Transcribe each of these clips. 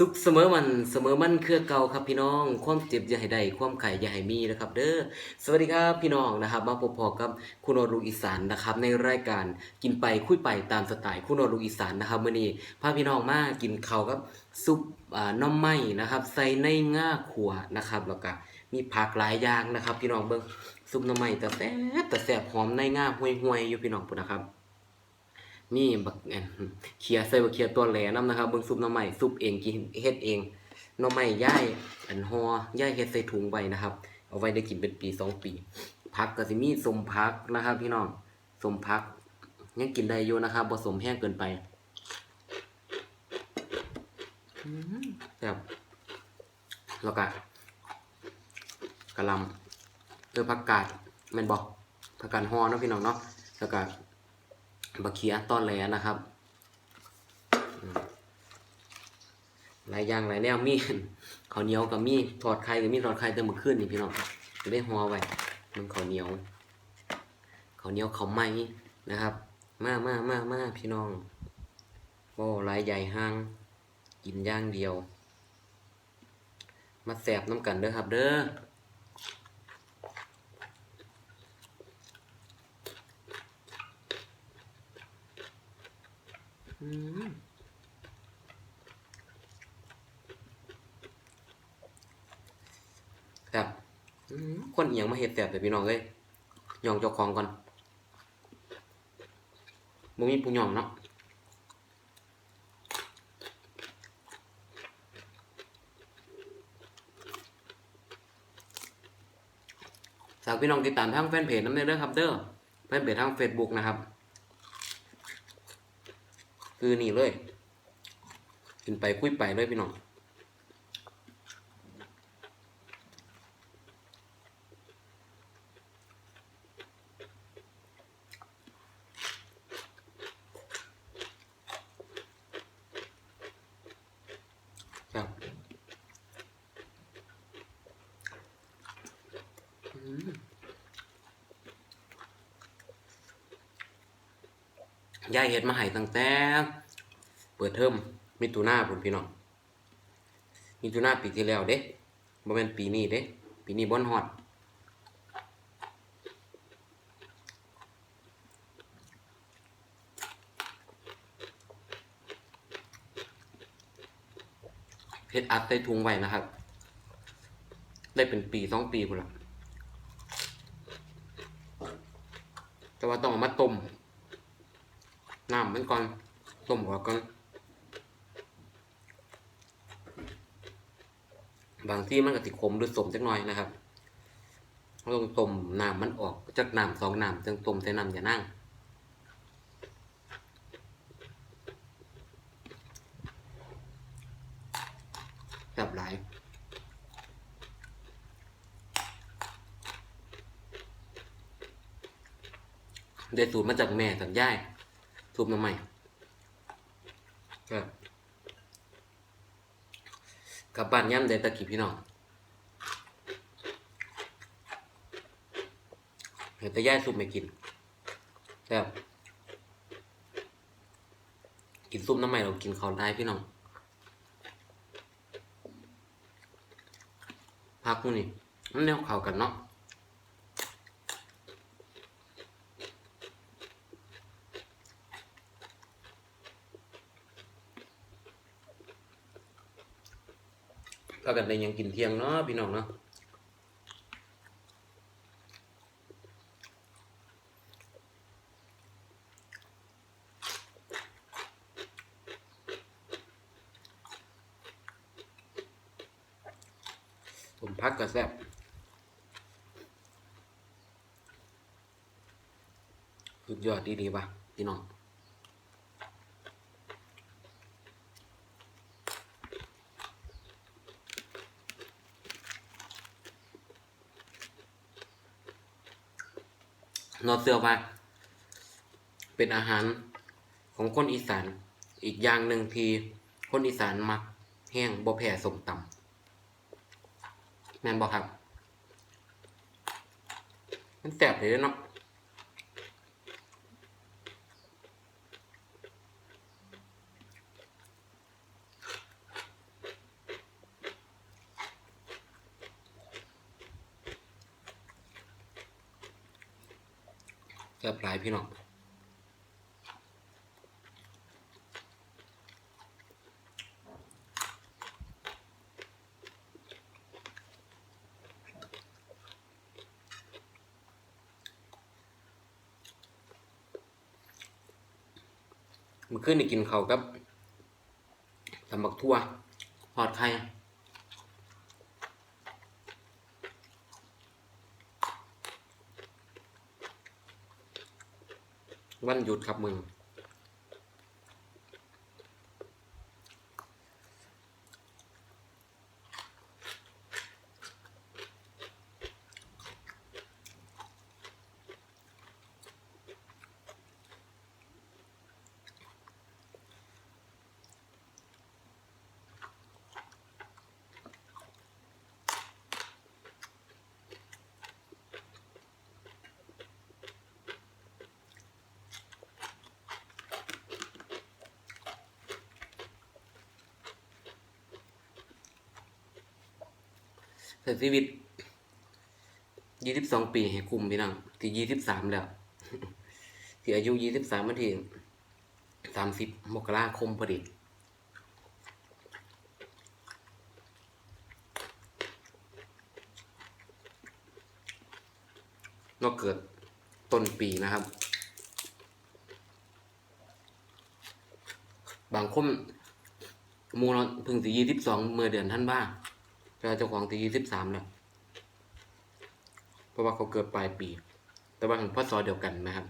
สุขเสมอมันเสมอมันเครือเก่าครับพี่น้อง ความเจ็บอย่าให้ได้ความไข่อย่าให้มีนะครับ เด้อสวัสดีครับพี่น้องนะครับ มาพบพอกับคุณโอลูกอีสานนะครับ ในรายการกินไปคุยไปตามสไตล์คุณโอลูกอีสานนะครับมื้อนี้พาพี่น้องมากินข้าวกับซุปน้อมไม้นะครับ ใส่ในง่าขัวนะครับแล้วก็มีผักหลายอย่างนะครับ พี่น้องเบิ่งซุปน้อมไม้แต่แซ่บแต่แซ่บหอมในง่าห่วยๆอยู่พี่น้องพุ่นนะครับ มีบักเขียใส่บักเขียตัวแหลน้ำนะครับเบิ่งซุปน้ำใหม่ซุปเองกินเฮ็ดเองน้ำใหม่ย่ายอันฮอย่ายเฮ็ดใส่ถุงไว้นะครับ เอาไว้ได้กินเป็นปีสองปีผักก็สิมีสมผักนะครับ พี่น้องสมผักยังกินได้อยู่นะครับบ่สมแห้งเกินไปแบบแล้วก็กะลำเออผักกาดแม่นบ่ผักกาดฮอเนาะพี่น้องเนาะแล้วก็ บักเขียตอนแหลนะครับหลายอย่างหลายแนวมีข้าวเหนียวกับมีทอดไข่กับมีทอดไข่แต่เมื่อคืนนี่พี่น้องจะได้ห่อไว้มันข้าวเหนียวข้าวเหนียวข้าวไหม้นะครับ มามามามาพี่น้องโอ้หลายใหญ่ห้างกินย่างเดียว มาแสบน้ำกันเด้อครับเด้อ อืมครับอืมคนเอียงมาเห็ดแสบแต่พี่น้องเลยยองเจ้าของก่อนบ่มีผู้ยองเนาะฝากพี่น้องติดตามทางแฟนเพจน้ำเด้อครับเด้อแฟนเพจทาง Facebook นะครับ คือนี่เลยกินไปคุยไปเลยพี่น้อง ครับอืม ยายเห็ดมาให้ตั้งแต่ เปิดเทอมมิถุนาพุ่นพี่น้องมิถุนาปีที่แล้วเด้บ่แม่นปีนี้เด้ปีนี้บ่อนฮอดเฮ็ดอัดใส่ถุงไว้นะครับ ได้เป็นปีสองปีพุ่นละแต่ว่าต้องมาต้ม น้ำมันก่อนต้มออกก่อนบางที่มันก็ติขมหรือสมจักหน่อยนะครับเราต้องต้มน้ำมันออกจากน้ำสองน้ำจึงต้มใส่น้ำอย่านั่งแบบหลายได้สูตรมาจากแม่จากย่าย สูตรมาใหม่ครับกลับบ้านย่ำเดตะกี้พี่น้องเห็นต่ย่ายซุปไม่กินแบบกินซุปน้ำใหม่เรากินเขาได้พี่น้องพักมูนี่มันแนวข่าวกันเนาะ ก็กันได้ยังกินเที่ยงเนาะพี่น้องเนาะผมพักกระแซบสุดยอดดีๆป่ะพี่น้อง นอเสือว่า เป็นอาหารของคนอีสาน อีกอย่างหนึ่งที่คนอีสานมักแห้งบ่แผ่สมตำแม่นบ่ครับ มันแสบเลยเนาะ แซ่บหลายพี่น้องมื่อคืนนี่กินเขากับตำบักทั่วทอดไข่ วันหยุดครับมึง ใช้ชีวิตยี่สิบสองปีให้คุมพี่น้องที่ยี่สิบสามแล้ว ที่อายุยี่สิบสามมาที่สามสิบมกราคมพอดีก็เกิดต้นปีนะครับ บางคนมูเราเพึ่งสี่ยี่สิบสองเมื่อเดือนท่านบ้าง แต่เจ้าของสี่ยี่สิบสามแล้วเพราะว่าเขาเกิดปลายปี แต่ว่าของพ่อซอเดียวกันนะครับ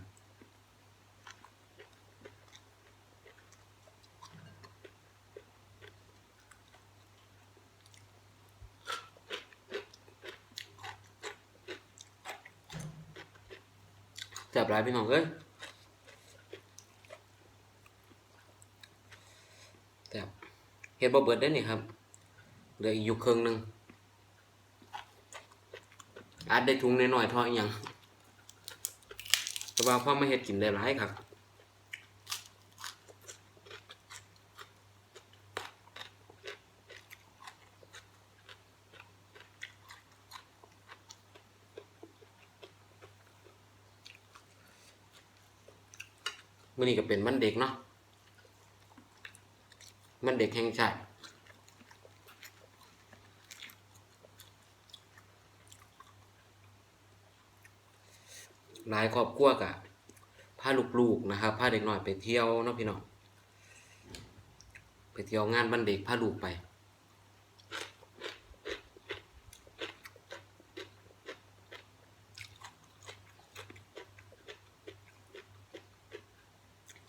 จับลายพี่น้องเอ้ยจับเฮ็ดบ่เบิดได้นี่ครับ เหลืออีกอยู่ครึ่งหนึ่งอาจได้ถุงน้อยๆท่าอีหยังแต่ว่าพ่อไมาเฮ็ดกินได้หลายครับมื้อนี้ก็เป็นวันเด็กเนาะวันเด็กแห่งชาติ หลายครอบครัวกะพาลูกๆนะครับพาเด็กน้อยไปเที่ยวเนาะพี่น้องไปเที่ยวงานวันเด็กพาลูกไป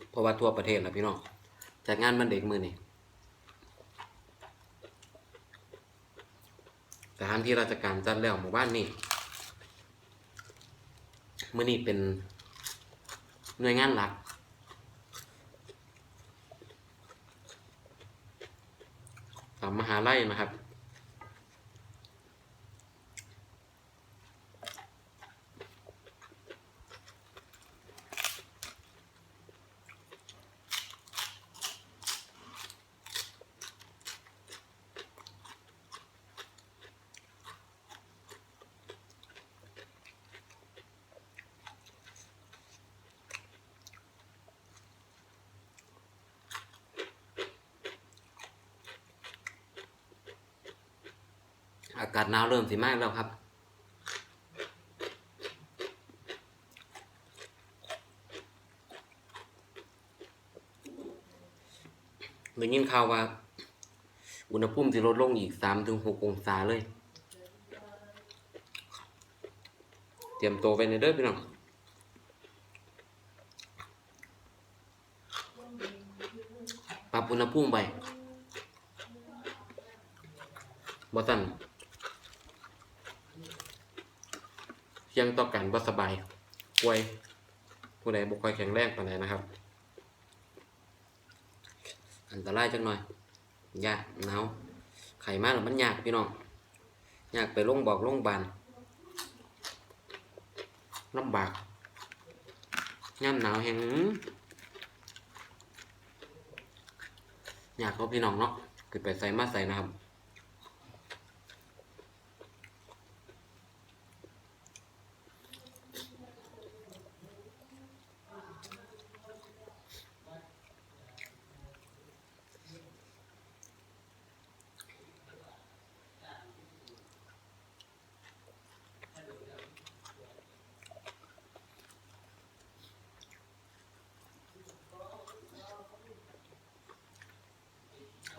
เพราะว่าทั่วประเทศนะพี่น้องจัดงานวันเด็กมือนี่สถานที่ราชการจัดแล้วหมู่บ้านนี่ มื่อนี่เป็นหน่วยงานหลัก ตามมหาลัยนะครับ อากาศหนาวเริ่มสิมากแล้วครับ ได้ยินข่าวว่า อุณหภูมิจะลดลงอีกสามถึงหกองศาเลย เตรียมตัวไปในเด้อพี่น้องปรับอุณหภูมิไปบ่ตันเพี ยงต่อกันบ่สบายป่วยผู้ใดบ่ค่อยแข็งแรงปานใดนะครับ อันตรายจังหน่อยยากหนาวไข่มากหรือมันยากพี่น้องยากไปโรงบอกโรงบาลลำบากย่ำหนาวแห่งอยากเขาพี่น้องเนาะคือไปใส่มาใส่นะครับ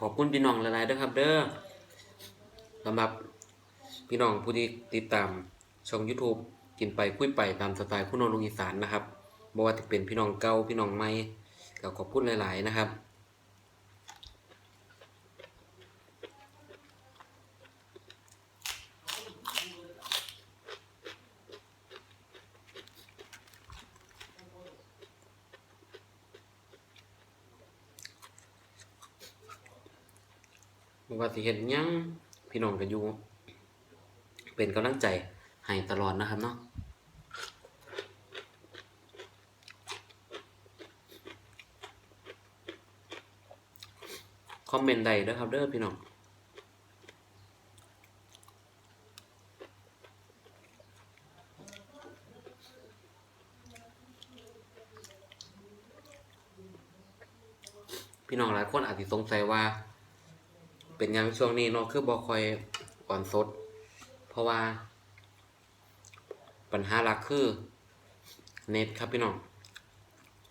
ขอบคุณพี่น้องหลายๆด้วยครับเด้อสำหรับพี่น้องผู้ที่ติดตามช่อง YouTube กินไปคุยไปตามสไตล์คุณนนท์ลุงอีสานนะครับบ่ว่าจะเป็นพี่น้องเก่าพี่น้องใหม่ก็ขอบคุณหลาย ๆ นะครับ ว่าสิเฮ็ดหยังพี่น้องก็อยู่เป็นกำลังใจให้ตลอดนะครับเนาะคอมเมนต์ใดเด้อครับเด้อพี่น้องพี่น้องหลายคนอาจสิสงสัยว่า เป็นยังช่วงนี้เนาะคือบ่ค่อยอ่อนสด เพราะว่า ปัญหาหลักคือ เน็ตครับพี่น้อง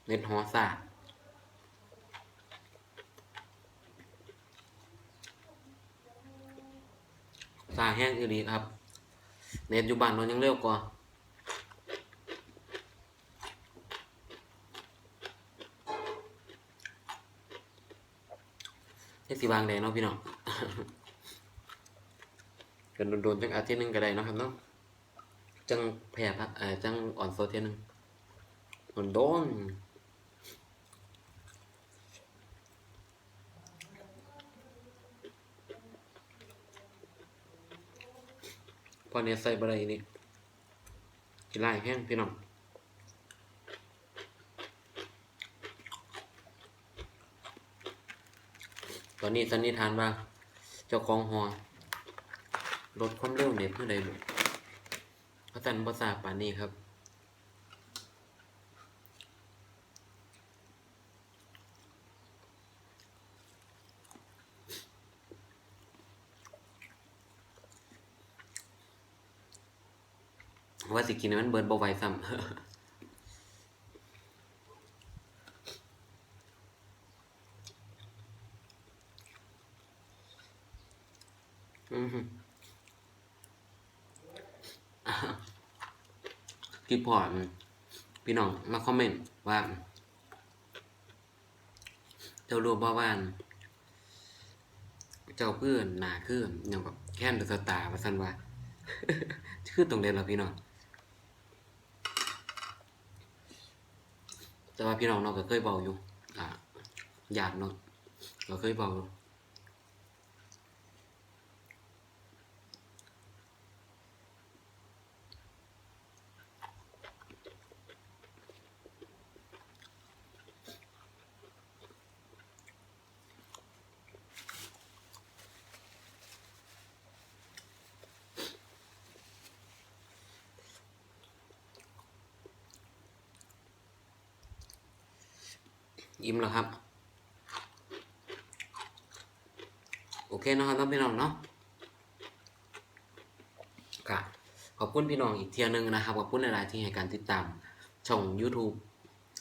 เน็ตฮอซ่าซ่าแห้งอีหลีครับ เน็ตอยู่บ้านเรายังเร็วกว่าเฮ็ดสิวางได้เนาะพี่น้อง กันโดนๆจังอาทิตย์หนึงก็ได้นะครับเนาะจังแผ่พักเอ่อจังอ่อนโซเทียหนึงโดนๆพอเนี่ยใส่บ่ได้นี่กินไล่แห้งพี่น้องตอนนี้สันนิษฐานว่า เจ้าของหอลดความเร็วเน็ตเพื่อใดบุพระจันทร์ภาษาป่านนี้ครับ ว่าสิกินให้มันเบิร์นบ่ไหวซ้ำ อือฮึอ่าพี่พอร์พี่น้องมาคอมเมนต์ว่า เจ้ารู้บ่ว่าเจ้าเพื่อนหนาคืออย่างแบบแค่นเดอะสตาร์ว่าซั่นว่าคือตรงเด่นแล้วพี่น้องแต่ว่าพี่น้องเราก็เคยเบาอยู่ อ่าอยากเนาะเราเคยเบา ยิ้มแล้วครับ โอเคนะครับน้องพี่น้องเนาะค่ะขอบคุณพี่น้องอีกเทียหนึงนะครับขอบคุณหลายๆที่ให้การติดตาม ช่อง YouTube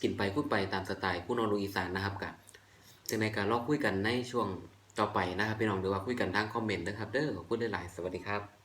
กินไปพูดไปตามสไตล์ผู้นอนลูกอีสานนะครับกับจึงในการลอกคุยกันในช่วงต่อไปนะครับ พี่น้องหรือว่าคุยกันทางคอมเมนต์นะครับ เด้อขอบคุณหลายๆสวัสดีครับ